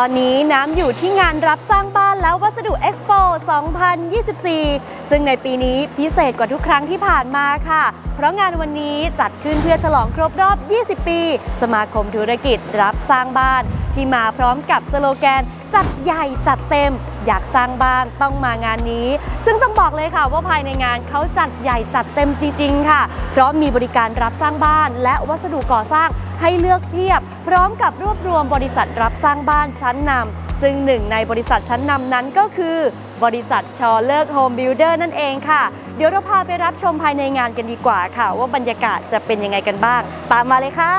ตอนนี้น้ำอยู่ที่งานรับสร้างบ้าน และวัสดุเอ็กซ์โป2024 ซึ่งในปีนี้พิเศษกว่าทุกครั้งที่ผ่านมาค่ะ เพราะงานวันนี้จัดขึ้นเพื่อฉลองครบรอบ 20 ปี สมาคมธุรกิจรับสร้างบ้าน ที่มาพร้อมกับสโลแกน จัดใหญ่จัดเต็ม อยากสร้างบ้านต้องมางานนี้ ซึ่งต้องบอกเลยค่ะว่าภายในงานเขาจัดใหญ่จัดเต็มจริงๆค่ะ เพราะมีบริการรับสร้างบ้าน และวัสดุก่อสร้างให้เลือกเพียบ พร้อมกับรวบรวมบริษัทรับสร้างบ้านชั้นนำ ซึ่งหนึ่งในบริษัทชั้นนำนั้นก็คือ บริษัทชอเลิกโฮมบิลดเออร์นั่นเองค่ะ เดี๋ยวเราพาไปรับชมภายในงานกันดีกว่าค่ะ ว่าบรรยากาศจะเป็นยังไงกันบ้าง ตามมาเลยค่ะ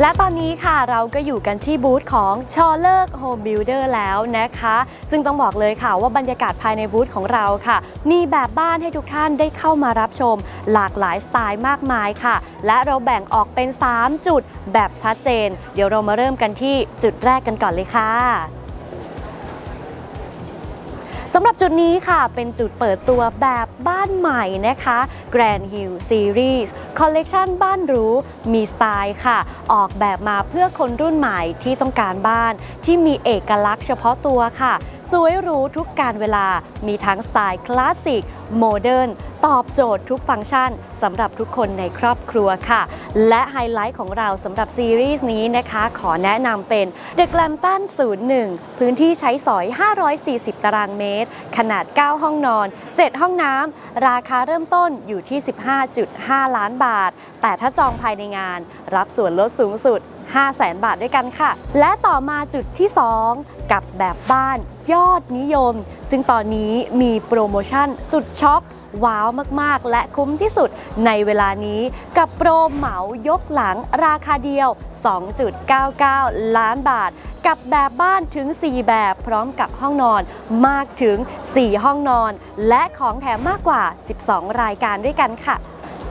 และตอนนี้ค่ะเราก็อยู่กันที่บูธของชอเลิกโฮมบิลดเออร์แล้วนะคะ ซึ่งต้องบอกเลยค่ะว่าบรรยากาศภายในบูธของเราค่ะ มีแบบบ้านให้ทุกท่านได้เข้ามารับชม หลากหลายสไตล์มากมายค่ะ และเราแบ่งออกเป็น 3 จุดแบบชัดเจน เดี๋ยวเรามาเริ่มกันที่จุดแรกกันก่อนเลยค่ะ สำหรับจุดนี้ค่ะเป็นจุดเปิดตัวแบบบ้านใหม่นะคะ Grand Hill Series คอลเลกชันบ้านหรูมีสไตล์ค่ะ ออกแบบมาเพื่อคนรุ่นใหม่ที่ต้องการบ้านที่มีเอกลักษณ์เฉพาะตัวค่ะ สวยหรูทุกการเวลามีทั้งสไตล์คลาสสิกโมเดิร์นตอบโจทย์ทุกฟังก์ชันสำหรับทุกคนในครอบครัวค่ะ และไฮไลท์ของเราสำหรับซีรีส์นี้นะคะ ขอแนะนำเป็น The Glamton 01 พื้นที่ใช้สอย 540 ตารางเมตรขนาด 9 ห้องนอน 7 ห้องน้ำ ราคาเริ่มต้นอยู่ที่ 15.5 ล้านบาท แต่ถ้าจองภายในงาน รับส่วนลดสูงสุด 500,000 บาทด้วยกันค่ะ และต่อมาจุดที่ 2 กับแบบบ้านยอดนิยม ซึ่งตอนนี้มีโปรโมชั่นสุดช็อคว้าวมากๆ และคุ้มที่สุดในเวลานี้กับโปรเหมายกหลังราคาเดียว 2.99 ล้านบาท กับแบบบ้านถึง 4 แบบพร้อมกับห้องนอนมากถึง 4 ห้องนอน และของแถมมากกว่า 12 รายการด้วยกันค่ะ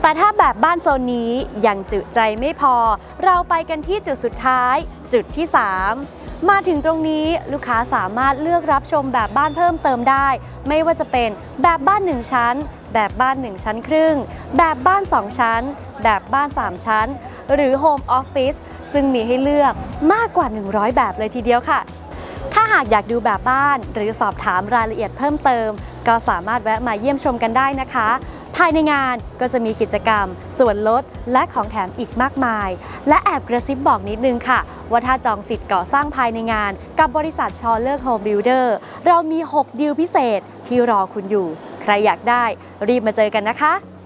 แต่ถ้าแบบบ้านโซนนี้ยังจุใจไม่พอ เราไปกันที่จุดสุดท้าย จุดที่ 3 มาถึงตรงนี้ลูกค้าสามารถเลือกรับชมแบบบ้านเพิ่มเติมได้ ไม่ว่าจะเป็นแบบบ้าน 1 ชั้น แบบบ้าน 1 ชั้นครึ่ง แบบบ้าน 2 ชั้น แบบบ้าน 3 ชั้น หรือโฮมออฟฟิศซึ่งมีให้เลือกมากกว่า 100 แบบเลยทีเดียวค่ะถ้าหากอยากดูแบบบ้านหรือสอบถามรายละเอียดเพิ่มเติม ก็สามารถแวะมาเยี่ยมชมกันได้นะคะ ภายในงานก็จะมีกิจกรรม ส่วนลดและของแถมอีกมากมาย และแอบกระซิบบอกนิดนึงค่ะ ว่าถ้าจองสิทธิ์ก่อสร้างภายในงาน กับบริษัทชอเลอร์โฮมบิลเดอร์เรามี 6 ดีลพิเศษที่รอคุณอยู่ ใครอยากได้รีบมาเจอกันนะคะ